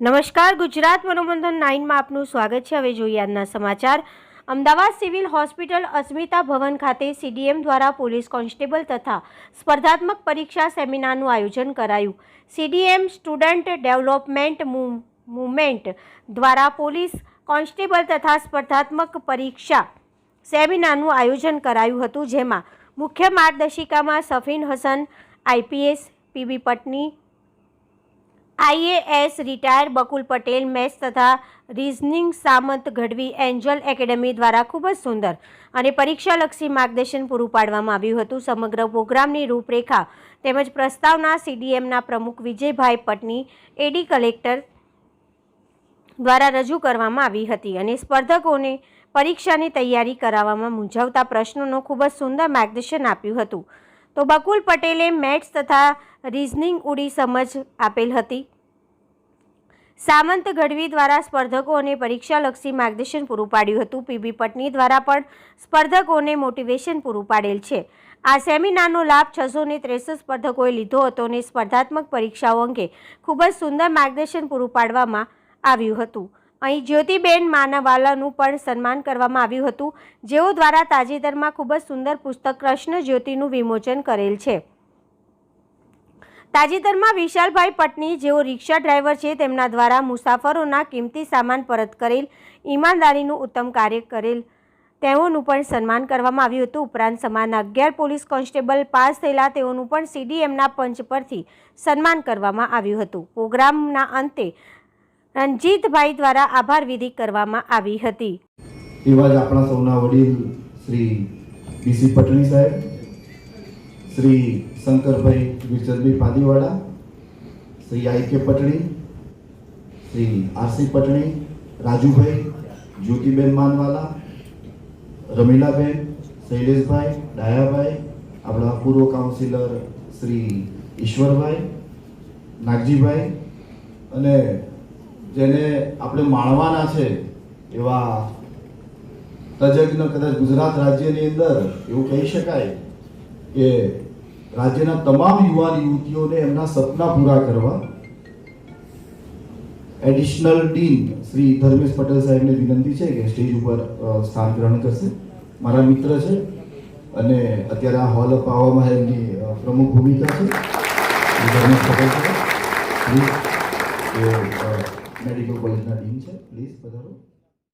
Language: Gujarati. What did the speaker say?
નમસ્કાર, ગુજરાત મનોબંધન નાઇનમાં આપનું સ્વાગત છે. હવે જોઈએ આજના સમાચાર. અમદાવાદ સિવિલ હોસ્પિટલ અસ્મિતા ભવન ખાતે સીડીએમ દ્વારા પોલીસ કોન્સ્ટેબલ તથા સ્પર્ધાત્મક પરીક્ષા સેમિનારનું આયોજન કરાયું. સીડીએમ સ્ટુડન્ટ ડેવલપમેન્ટ મુવમેન્ટ દ્વારા પોલીસ કોન્સ્ટેબલ તથા સ્પર્ધાત્મક પરીક્ષા સેમિનારનું આયોજન કરાયું હતું, જેમાં મુખ્ય માર્ગદર્શિકામાં Safin Hasan IPS PB Patni IAS retire Bakul Patel maths તથા reasoning Samant Gadhvi, angel academy દ્વારા ખૂબ જ સુંદર અને પરીક્ષાલક્ષી માર્ગદર્શન પૂરું પાડવામાં આવ્યું હતું. સમગ્ર પ્રોગ્રામની રૂપરેખા તેમજ પ્રસ્તાવના સીડીએમના પ્રમુખ વિજયભાઈ પટની, એડી કલેક્ટર દ્વારા રજૂ કરવામાં આવી હતી અને સ્પર્ધકોને પરીક્ષાની તૈયારી કરાવવામાં મૂંઝવતા પ્રશ્નોનો ખૂબ જ સુંદર માર્ગદર્શન આપ્યું હતું. તો બકુલ પટેલે મેથ્સ તથા રિઝનિંગ ઉડી સમજ આપેલ હતી. સામંત ગઢવી દ્વારા સ્પર્ધકોને પરીક્ષાલક્ષી માર્ગદર્શન પૂરું પાડ્યું હતું. પીબી પટની દ્વારા પણ સ્પર્ધકોને મોટિવેશન પૂરું પાડેલ છે. આ સેમિનારનો લાભ છસો ને ત્રેસઠ સ્પર્ધકોએ લીધો હતો અને સ્પર્ધાત્મક પરીક્ષાઓ અંગે ખૂબ જ સુંદર માર્ગદર્શન પૂરું પાડવામાં આવ્યું હતું. અહીં જ્યોતિબેન માનાવાલાનું પણ સન્માન કરવામાં આવ્યું હતું, જેઓ દ્વારા તાજેતરમાં ખૂબ જ સુંદર પુસ્તક કૃષ્ણ જ્યોતિનું વિમોચન કરેલ છે. તાજેતરમાં વિશાલભાઈ પટની, જેઓ રિક્ષા ડ્રાઈવર છે, તેમના દ્વારા મુસાફરોના કિંમતી સામાન પરત કરેલ ઈમાનદારીનું ઉત્તમ કાર્ય કરેલ તેઓનું પણ સન્માન કરવામાં આવ્યું હતું. ઉપરાંત સમાજના અગિયાર પોલીસ કોન્સ્ટેબલ પાસ થયેલા તેઓનું પણ સીડીએમના પંચ પરથી સન્માન કરવામાં આવ્યું હતું. પ્રોગ્રામના અંતે રણજીતભાઈ દ્વારા આભાર વિધિ કરવામાં આવી હતી. એવા જ આપણા સૌના વડીલ શ્રી બીસી પટણી સાહેબ, Shri Shankarbhai વિરચંદભાઈ Padiwada, Shri I K Patni, Shri R C Patni, Rajubhai, Jyotiben Manwala, Ramilaben, Shaileshbhai, Dayabhai, આપણા પૂર્વ કાઉન્સિલર શ્રી ઈશ્વરભાઈ, નાગજીભાઈ અને જેને આપણે માણવાના છે, એવા તજજ્ઞ કદાચ ગુજરાત રાજ્યની અંદર એવું કહી શકાય કે રાજ્યના તમામ યુવાન યુવતીઓને એમના સપના પૂરા કરવા એડિશનલ ડીન શ્રી ધર્મેશ પટેલ સાહેબને વિનંતી છે કે સ્ટેજ ઉપર સ્થાન ગ્રહણ કરશે. મારા મિત્ર છે અને અત્યારે આ હોલ અપ આવવામાં એમની પ્રમુખ ભૂમિકા છે. ધર્મેશ પટેલ સાહેબ મેડિકલ કોલેજના ડીન છે પ્લીઝ પધારો